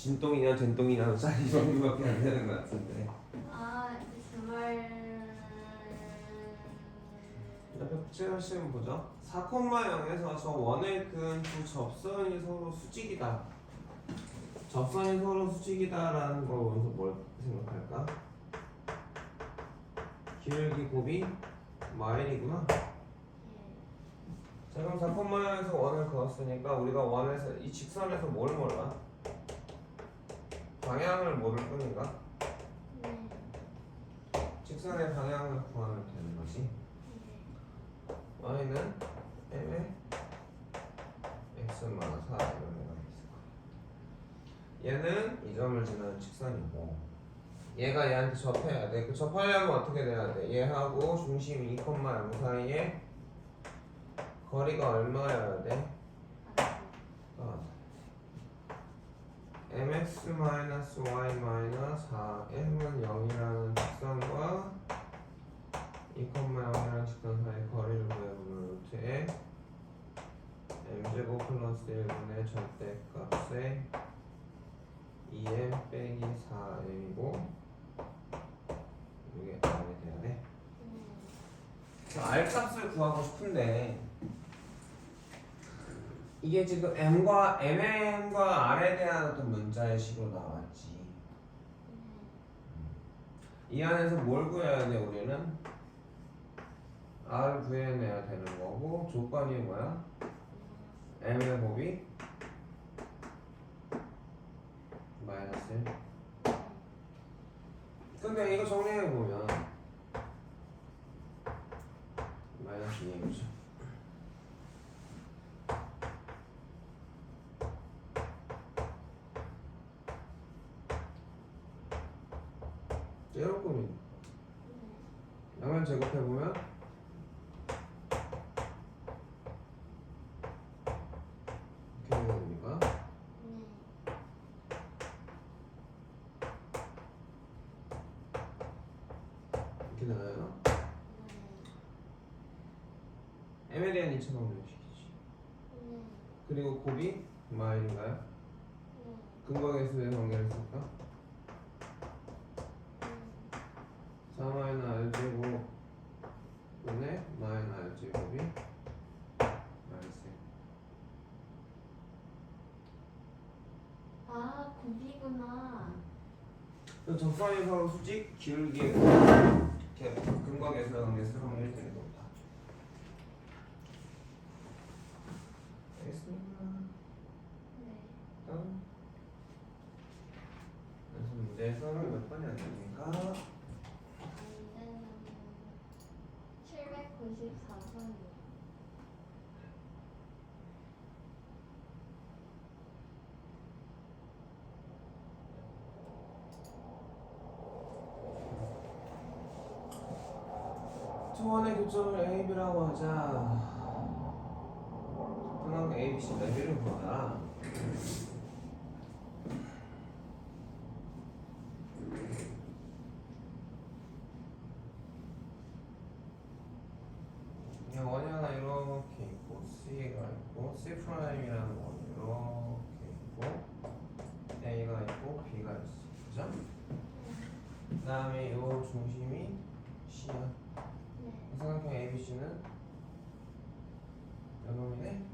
진동이냐 된동이냐 짤 이정도밖에 안 되는 것 같은데. 아 정말. 시험 보죠? 4,0에서 저 원을 그은 두 접선이 서로 수직이다. 접선이 서로 수직이다라는 걸 보면서 뭘 생각할까? 기울기 곱이 마일이구나. 자 그럼 4,0에서 원을 그었으니까 우리가 원에서 이 직선에서 뭘 몰라? 방향을 모를 뿐인가? 네. 직선의 방향을 구하면 되는 거지 y는 m의 x 마이너스 4 이런 애가 있을 거야 얘는 이 점을 지나는 직선이고 얘가 얘한테 접해야 돼. 그 접하려면 어떻게 돼야 돼? 얘하고 중심 2, m 사이에 거리가 얼마여야 돼? mx-y-4m은 0이라는 직선과 2,0이라는 직선 사이의 거리를 구해보는 루트에 m제곱 플러스 1분의 절대값에 2m 빼기 4m이고 이게 알게 되네 음. 알값을 구하고 싶은데 이게 지금 m과 mm과 r에 대한 어떤 문자의 식으로 나왔지. 이 안에서 뭘 구해야 돼 우리는? r 구해내야 되는 거고 조건이 뭐야? m의 곱이 마이너스 1. 근데 이거 정리해 보면 마이너스 2이죠. 제로금이 양면 제곱해 보면 이렇게 됩니까? 이렇게 되나요? m에 대한 2차 방정식이지. 그리고 곱이 마일인가요? 근거계수의 관계를 쓸까? 4 마이너 r 제곱 분의 마이너 r 제곱이 마이너스 1. 아 곱이구나. 그 접선이 서로 수직 기울기 이렇게 근거계수의 관계에서 확률이 되는 겁니다. 알겠습니다. 네. 다음. 그래서 문제에서는 몇 번이 안 됩니까? 안되는 794번이요. 초원의 교점을 A, B라고 하자. 그럼 A, B, C 네 개를 보자. 그냥 원이 하나 이렇게 있고 C가 있고 C 프라임이라는 원이 이렇게 있고 A가 있고 B가 있어. 그죠? 그 다음에 요 중심이 C야. 네. ABC는 요놈이네? 네.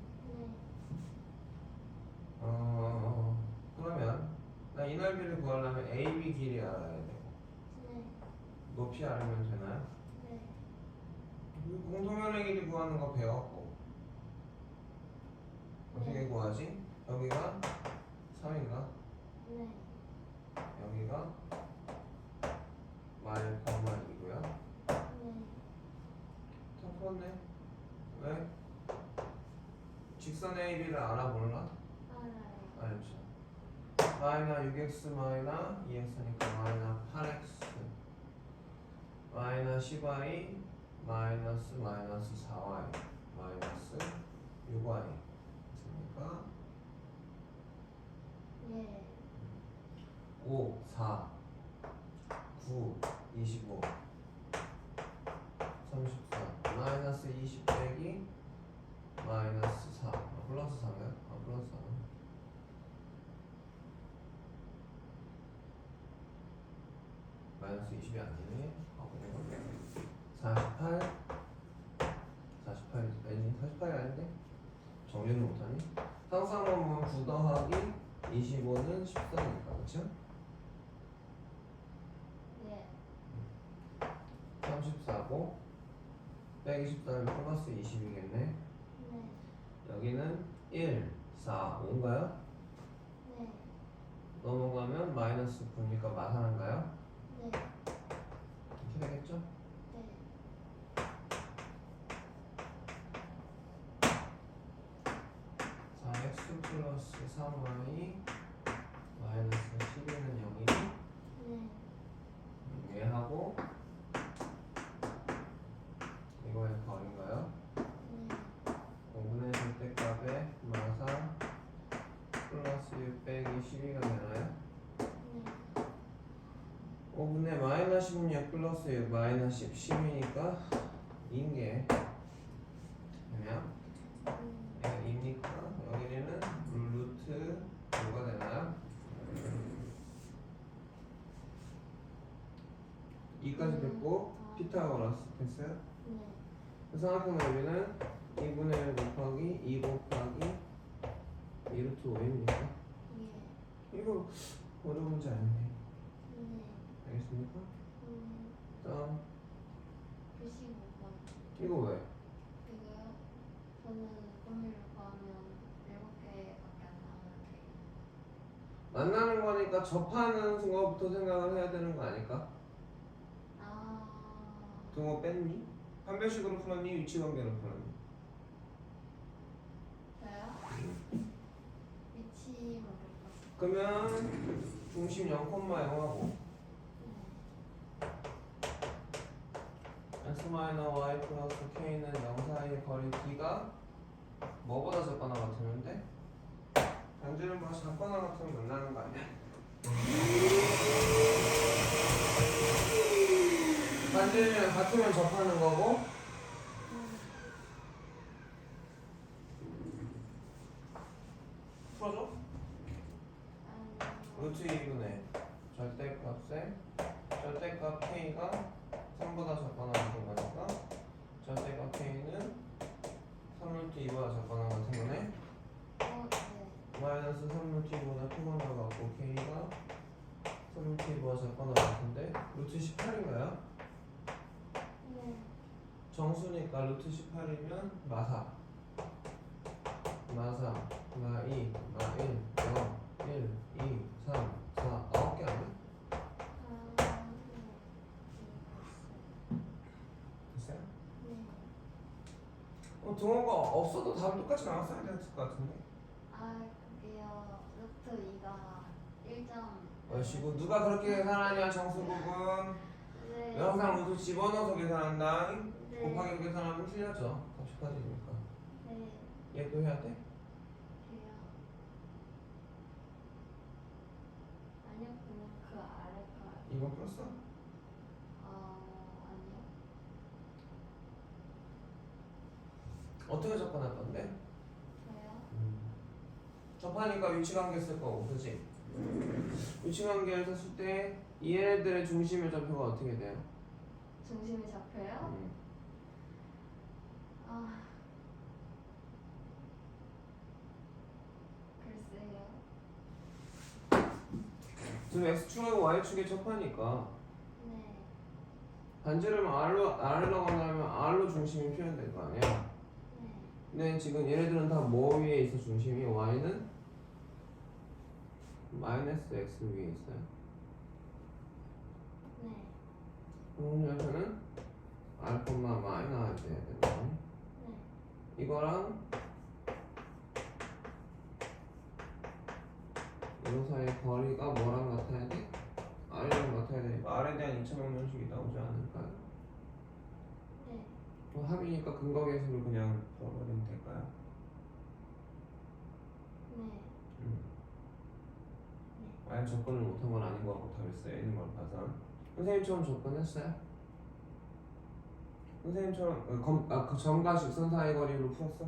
어 그러면 나 이 넓이를 구하려면 AB 길이 알아야 돼 네. 높이 알면 되나요? 네. 그 공통연의 길이 구하는 거 배웠고 어떻게 구하지? 여기가 3인가? 네. 여기가 말 거마 2고요 네. 다 풀었네 왜? 직선 AB를 알아 몰라? 알아요. 알죠. 마이너 6x 마이너 2x니까 마이너 8x 마이너 10y 마이너스 마이너스 4y 마이너스 6y 됐습니까? 예. 5, 4, 9, 25 34 마이너스 20 빼기 마이너스 4 아, 플러스 4인가요? 아 플러스 4 마이너스 20이 아니네. 어, 그래. 48 48 아니 48이 아닌데 정리는 못하니? 상상하면 9 더하기 25는 14니까 그쵸? 네. 34고 124면 플러스 20이겠네 네. 여기는 1, 4, 5인가요? 네. 넘어가면 마이너스 9니까 마상한가요? 되겠죠? 네. 4x 플러스 3y 마이너스 11은 0이니 네. 얘하고 이거의 거리인가요? 네. 5분의 절대값에 마사 플러스 6 빼기 12가 되나요? 네. 5분의 마이너스 16 플러스 6 마이너스 10 10이니까 2인게 그냥 음. 얘가 2니까 여기는 루트 5가 되나요? 2까지 됐고 피타고라스 됐어요? 생각해보면 여기는 2분의 1 곱하기 2 곱하기 2 루트 5입니까? 예. 이거 어려운 문제 아니네 네. 알겠습니까? 음. 다음 95번. 이거 왜? 이거요? 저는 범위를 구하면 7개밖에 안 나오는데. 만나는 거니까 접하는 순간부터 생각을 해야 되는 거 아닐까? 아. 등호 뺐니? 판별식으로 풀었니? 위치관계로 풀었니? 저요? 위치 모르겠어. 그러면 중심 0,0하고 네. X 마이너 y 플러스 k는 0 사이의 거리 d가 뭐보다 작거나 같으는데 단지는 뭐 작거나 같으면 만나는 거 아니야? 단지는 같으면 접하는 거고 음. 풀어줘? 루트 2분의 절대값에 절대값 k가 3보다 작거나 같은 거니까 절대값 k는 3루트 2보다 작거나 같은 거네 어, 네. 마이너스 3루트 2보다 크거나 같고 k가 3루트 2보다 작거나 같은데 루트 18인가요? 네. 정수니까 루트 18이면 마사 마사 마 2, 마 1, 0, 1, 2, 3, 4 9개 아니야? 아, 네. 됐어요? 네. 어, 등호가 없어도 답은 똑같이 나왔어야 됐을 것 같은데 아, 그게요. 루트 2가 1점. 어이씨고 누가 그렇게 계산하냐 정수 부분 네. 항상 루트 집어넣어서 계산한다 네. 곱하기 계산하면 틀렸죠 값이 빠지니까 네. 얘또 해야 돼? 그래요. 아니요, 그냥 그 아래 거. 이거 풀었어? 어, 아니요. 어떻게 접근할 건데? 저요? 접하니까 위치관계 쓸 거고 그지? 위치관계를 썼을 때 얘네들의 중심의 좌표가 어떻게 돼요? 중심이 잡혀요? 음. 아. 글쎄요. 지금 X축하고 Y축의 접하니까 네. 반지름 R로, R로 간다면 R로 중심이 표현될 거 아니야 네. 근데 지금 얘네들은 다 뭐 위에 있어 중심이 Y는 마이너스 X 위에 있어요 네. 그럼 여기서는 R, 마이 나와야 돼야 되는 네. 이거랑 이거 사이 거리가 뭐랑 같아야 돼? R이랑 같아야 되니까 R에 대한 2차 방정식이 나오지 않을까요? 네. 뭐 합이니까 근거 계수를 그냥 풀어버리면 될까요? 네. 아예 접근을 못한 건 아닌 것 같고 답했어요 있는 걸 봐서 선생님처럼 접근했어요? 선생님처럼 어, 검, 아, 그 직선 사이 거리로 풀었어?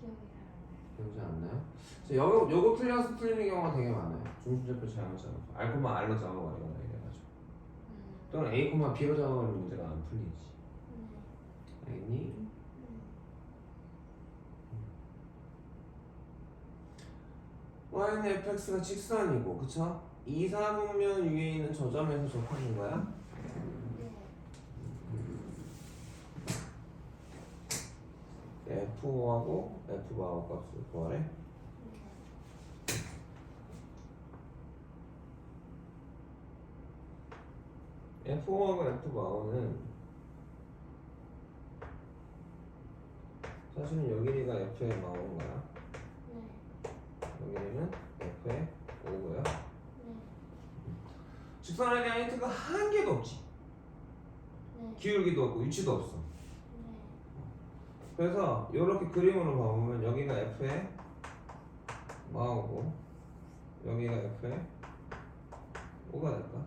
기억이 잘 안 나요. 기억이 안 나요? 저 요거, 요거 틀려서 틀리는 경우가 되게 많아요 중심좌표 잘못 잡아서 알고만 알로 잡아버리거나 이래가지고 네. 또는 A, B로 잡아버리면 문제가 안 풀리지. 네. 알겠니? 네. y는 fx가 직선이고, 그쵸? 이사분면 위에 있는 저 점에서 접하는 거야? 네. F5하고 f 바우 값을 구하래. 네. f5하고 f 바우는 사실은 여기가 f의 마오인 거야. 네. 여기는 f의 5고요. 네. 직선에 대한 힌트가 한 개도 없지. 네. 기울기도 없고 위치도 없어. 네. 그래서 이렇게 그림으로 봐보면 여기가 f의 마오고 여기가 f의 5가 될까?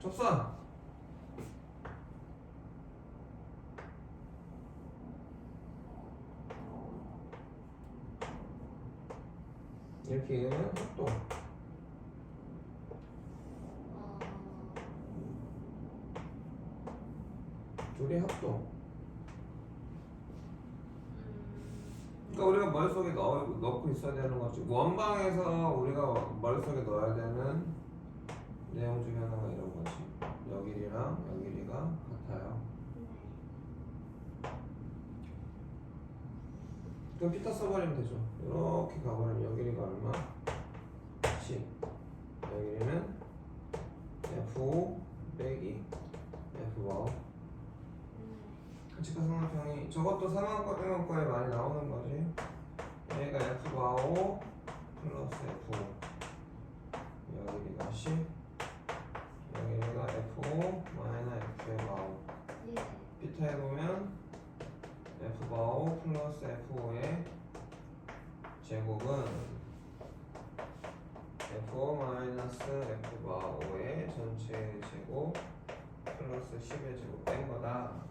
접선! 이렇게 읽으면 합동 3개 합동. 그러니까 우리가 머릿속에 넣, 넣고 있어야 되는 거지. 원방에서 우리가 머릿속에 넣어야 되는 내용 중에 하나가 이런 거지. 여길이랑 여길이가 같아요. 그럼 피터 써버리면 되죠. 이렇게 가버리면 여길이가 얼마? 10. 여길이는 F5 빼기 F5. 네. 같이 가상각형이. 저것도 3학과 등학과에 많이 나오는 거지. 얘가 F5 플러스 F5 여기가 10 여기가 F5 마이너 F의 마오. 예. 피타 해보면 F5 플러스 F5의 제곱은 F5 마이너스 F5의 전체 제곱 플러스 10의 제곱 뺀 거다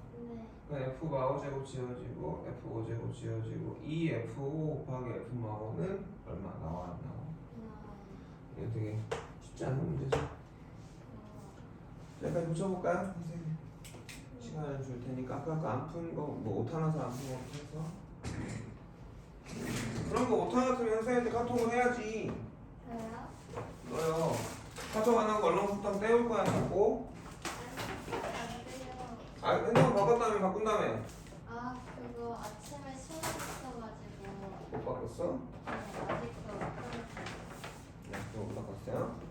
F 마오 제곱 지워지고 F5 제곱 지워지고 이 F5 곱하기 F 마오는 얼마 나와 안 나와? 아. 이거 되게 쉽지 않은 문제죠. 어. 자, 여기까지 붙여볼까요? 선생님 시간을 줄 테니까 아까 그 안푼 거 뭐 오타 나서 안 푼 거 해서 그런 거 오타 났으면 선생님한테 카톡을 해야지 저요? 너요 카톡 안 하고 얼렁뚱땅 때울 거야 자꾸. 아 핸드폰 바꿨다며 바꾼 다음에 아 그거 아침에 시험 있어가지고 못 바꿨어? 네, 아직도 못 끊었어요. 네, 그거 못 바꿨어요